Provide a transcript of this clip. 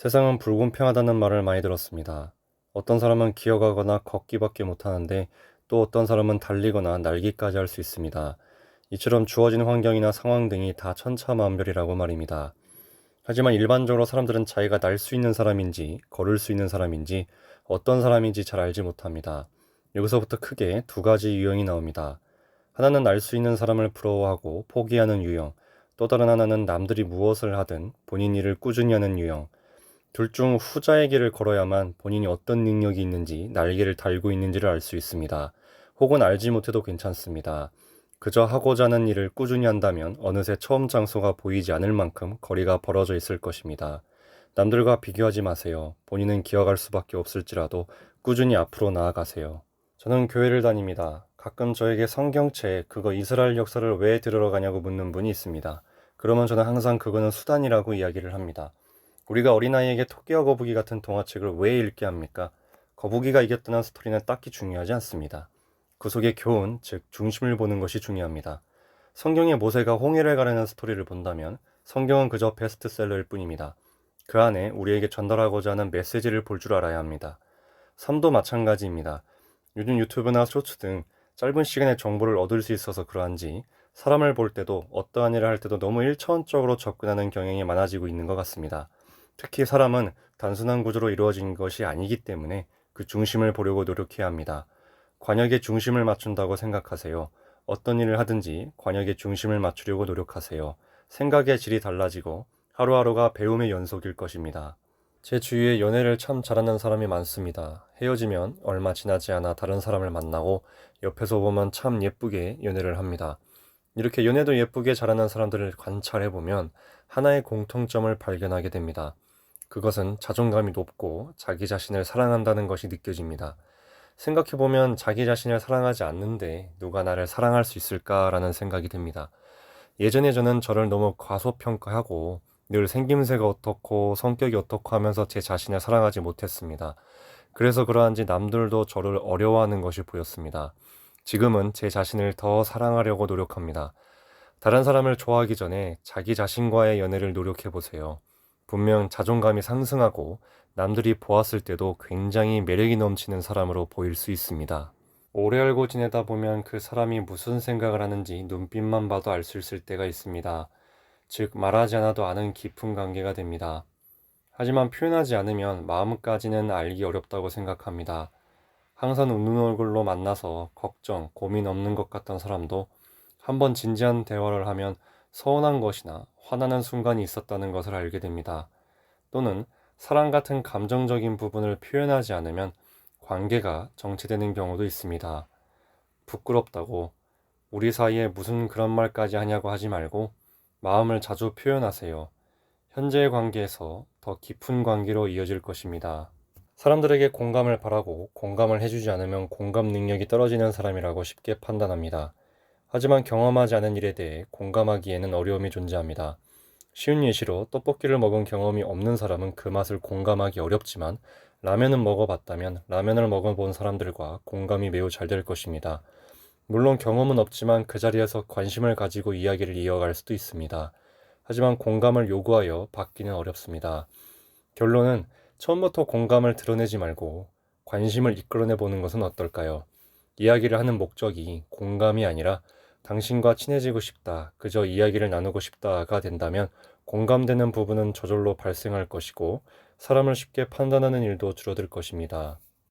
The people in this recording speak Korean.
세상은 불공평하다는 말을 많이 들었습니다. 어떤 사람은 기어가거나 걷기밖에 못하는데 또 어떤 사람은 달리거나 날기까지 할 수 있습니다. 이처럼 주어진 환경이나 상황 등이 다 천차만별이라고 말입니다. 하지만 일반적으로 사람들은 자기가 날 수 있는 사람인지 걸을 수 있는 사람인지 어떤 사람인지 잘 알지 못합니다. 여기서부터 크게 두 가지 유형이 나옵니다. 하나는 날 수 있는 사람을 부러워하고 포기하는 유형, 또 다른 하나는 남들이 무엇을 하든 본인 일을 꾸준히 하는 유형. 둘 중 후자의 길을 걸어야만 본인이 어떤 능력이 있는지 날개를 달고 있는지를 알 수 있습니다. 혹은 알지 못해도 괜찮습니다. 그저 하고자 하는 일을 꾸준히 한다면 어느새 처음 장소가 보이지 않을 만큼 거리가 벌어져 있을 것입니다. 남들과 비교하지 마세요. 본인은 기어갈 수밖에 없을지라도 꾸준히 앞으로 나아가세요. 저는 교회를 다닙니다. 가끔 저에게 성경책, 그거 이스라엘 역사를 왜 들으러 가냐고 묻는 분이 있습니다. 그러면 저는 항상 그거는 수단이라고 이야기를 합니다. 우리가 어린아이에게 토끼와 거북이 같은 동화책을 왜 읽게 합니까? 거북이가 이겼다는 스토리는 딱히 중요하지 않습니다. 그 속의 교훈, 즉 중심을 보는 것이 중요합니다. 성경의 모세가 홍해를 가르는 스토리를 본다면 성경은 그저 베스트셀러일 뿐입니다. 그 안에 우리에게 전달하고자 하는 메시지를 볼 줄 알아야 합니다. 삶도 마찬가지입니다. 요즘 유튜브나 쇼츠 등 짧은 시간에 정보를 얻을 수 있어서 그러한지 사람을 볼 때도 어떠한 일을 할 때도 너무 일차원적으로 접근하는 경향이 많아지고 있는 것 같습니다. 특히 사람은 단순한 구조로 이루어진 것이 아니기 때문에 그 중심을 보려고 노력해야 합니다. 관역의 중심을 맞춘다고 생각하세요. 어떤 일을 하든지 관역의 중심을 맞추려고 노력하세요. 생각의 질이 달라지고 하루하루가 배움의 연속일 것입니다. 제 주위에 연애를 참 잘하는 사람이 많습니다. 헤어지면 얼마 지나지 않아 다른 사람을 만나고 옆에서 보면 참 예쁘게 연애를 합니다. 이렇게 연애도 예쁘게 잘하는 사람들을 관찰해보면 하나의 공통점을 발견하게 됩니다. 그것은 자존감이 높고 자기 자신을 사랑한다는 것이 느껴집니다. 생각해보면 자기 자신을 사랑하지 않는데 누가 나를 사랑할 수 있을까라는 생각이 듭니다. 예전에 저는 저를 너무 과소평가하고 늘 생김새가 어떻고 성격이 어떻고 하면서 제 자신을 사랑하지 못했습니다. 그래서 그러한지 남들도 저를 어려워하는 것이 보였습니다. 지금은 제 자신을 더 사랑하려고 노력합니다. 다른 사람을 좋아하기 전에 자기 자신과의 연애를 노력해 보세요. 분명 자존감이 상승하고 남들이 보았을 때도 굉장히 매력이 넘치는 사람으로 보일 수 있습니다. 오래 알고 지내다 보면 그 사람이 무슨 생각을 하는지 눈빛만 봐도 알 수 있을 때가 있습니다. 즉, 말하지 않아도 아는 깊은 관계가 됩니다. 하지만 표현하지 않으면 마음까지는 알기 어렵다고 생각합니다. 항상 웃는 얼굴로 만나서 걱정, 고민 없는 것 같던 사람도 한번 진지한 대화를 하면 서운한 것이나 화나는 순간이 있었다는 것을 알게 됩니다. 또는 사랑 같은 감정적인 부분을 표현하지 않으면 관계가 정체되는 경우도 있습니다. 부끄럽다고 우리 사이에 무슨 그런 말까지 하냐고 하지 말고 마음을 자주 표현하세요. 현재의 관계에서 더 깊은 관계로 이어질 것입니다. 사람들에게 공감을 바라고 공감을 해주지 않으면 공감 능력이 떨어지는 사람이라고 쉽게 판단합니다. 하지만 경험하지 않은 일에 대해 공감하기에는 어려움이 존재합니다. 쉬운 예시로 떡볶이를 먹은 경험이 없는 사람은 그 맛을 공감하기 어렵지만 라면은 먹어봤다면 라면을 먹어본 사람들과 공감이 매우 잘 될 것입니다. 물론 경험은 없지만 그 자리에서 관심을 가지고 이야기를 이어갈 수도 있습니다. 하지만 공감을 요구하여 받기는 어렵습니다. 결론은 처음부터 공감을 드러내지 말고 관심을 이끌어내 보는 것은 어떨까요? 이야기를 하는 목적이 공감이 아니라 당신과 친해지고 싶다, 그저 이야기를 나누고 싶다가 된다면 공감되는 부분은 저절로 발생할 것이고 사람을 쉽게 판단하는 일도 줄어들 것입니다.